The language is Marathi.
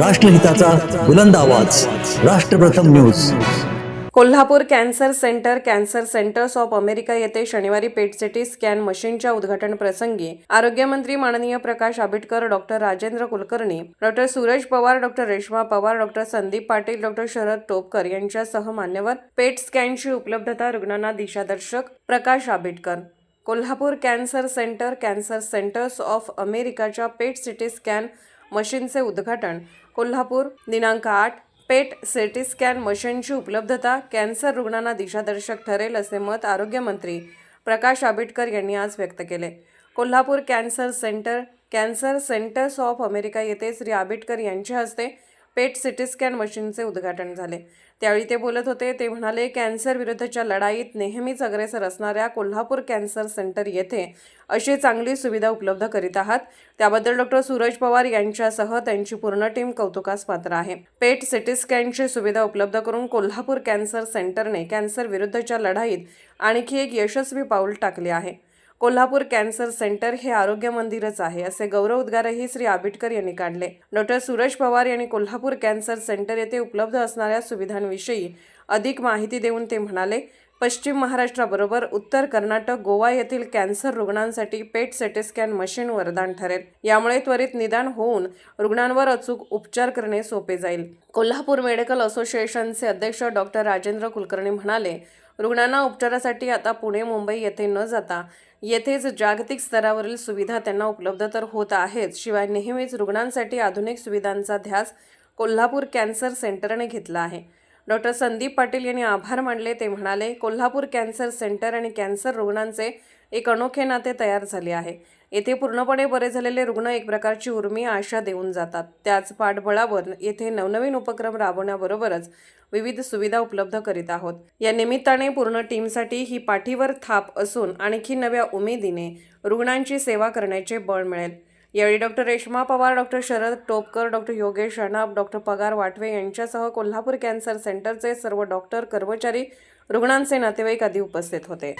राष्ट्रहिताचा बुलंद आवाज. राष्ट्रप्रथम news. Kolhapur cancer centre cancer centres of America येथे शनिवारी पेट सिटी स्कॅन मशीनच्या उद्घाटन प्रसंगी आरोग्यमंत्री माननीय Prakash Ambedkar doctor Rajendra Kulkarni doctor Suraj Pawar doctor Reshma Pawar doctor Sandeep Patil doctor Sharad Topkar यांच्यासह मान्यवर पेट स्कॅनची उपलब्धता रुग्णांना दिशादर्शक Prakash Ambedkar. Kolhapur cancer centre cancer centres of अमेरिकाच्या PET CT scan मशीनचे उद्घाटन. कोल्हापूर दिनांक आठ पेट सिटी स्कॅन मशीनची उपलब्धता कॅन्सर रुग्णांना दिशादर्शक ठरेल असे मत आरोग्यमंत्री प्रकाश आंबेडकर यांनी आज व्यक्त केले. Kolhapur cancer centre cancer centres of America येथे श्री आंबेडकर यांच्या हस्ते पेट सिटी स्कॅन मशीनचे उद्घाटन झाले. त्यावेळी ते बोलत होते ते म्हणाले कॅन्सर विरुद्धच्या लढाईत नेहमीच अग्रेसर असणाऱ्या कोल्हापूर कॅन्सर सेंटर येथे अशी चांगली सुविधा उपलब्ध करीत आहात. त्याबद्दल डॉक्टर सूरज पवार यांच्यासह त्यांची पूर्ण टीम कौतुकास पात्र आहे. पेट सिटी स्कॅनची सुविधा उपलब्ध करून कोल्हापूर कॅन्सर सेंटरने कॅन्सर विरुद्धच्या लढाईत आणखी एक यशस्वी पाऊल टाकले आहे. कोल्हापूर कॅन्सर सेंटर हे आरोग्य मंदिरच आहे असे गौरव उद्गारही श्री आंबेडकर यांनी काढले. डॉक्टर सुरेश पवार यांनी कोल्हापूर कॅन्सर सेंटर येथे उपलब्ध असणाऱ्या सुविधांविषयी अधिक माहिती देऊन ते म्हणाले पश्चिम महाराष्ट्राबरोबर उत्तर कर्नाटक गोवा येथील कॅन्सर रुग्णांसाठी पेट सेटेस्कॅन स्कॅन मशीन वरदान ठरेल. यामुळे त्वरित निदान होऊन रुग्णांवर अचूक उपचार करणे सोपे जाईल. कोल्हापूर मेडिकल असोसिएशनचे अध्यक्ष डॉक्टर राजेंद्र कुलकर्णी म्हणाले रुग्णांना उपचारासाठी आता पुणे मुंबई येथे न जाता येथेच जागतिक स्तरावरील सुविधा त्यांना उपलब्ध तर होत आहेच शिवाय नेहमीच रुग्णांसाठी आधुनिक सुविधांचा ध्यास कोल्हापूर कॅन्सर सेंटरने घेतला आहे. डॉक्टर संदीप पाटील यांनी आभार मानले. ते म्हणाले कोल्हापूर कॅन्सर सेंटर आणि कॅन्सर रुग्णांचे एक अनोखे नाते तयार झाले आहे. येथे पूर्णपणे बरे झालेले रुग्ण एक प्रकारची उर्मी आशा देऊन जातात. त्याच पाठबळावर येथे नवनवीन उपक्रम राबवण्याबरोबरच विविध सुविधा उपलब्ध करीत आहोत. या निमित्ताने पूर्ण टीमसाठी ही पाठीवर थाप असून आणखी नव्या उमेदीने रुग्णांची सेवा करण्याचे बळ मिळेल. यावेळी doctor Reshma Pawar doctor Sharad Topkar doctor Yogesh Anap doctor Pagar Watve यांच्यासह कोल्हापूर कॅन्सर सेंटरचे सर्व डॉक्टर कर्मचारी रुग्णांचे नातेवाईक आदी उपस्थित होते.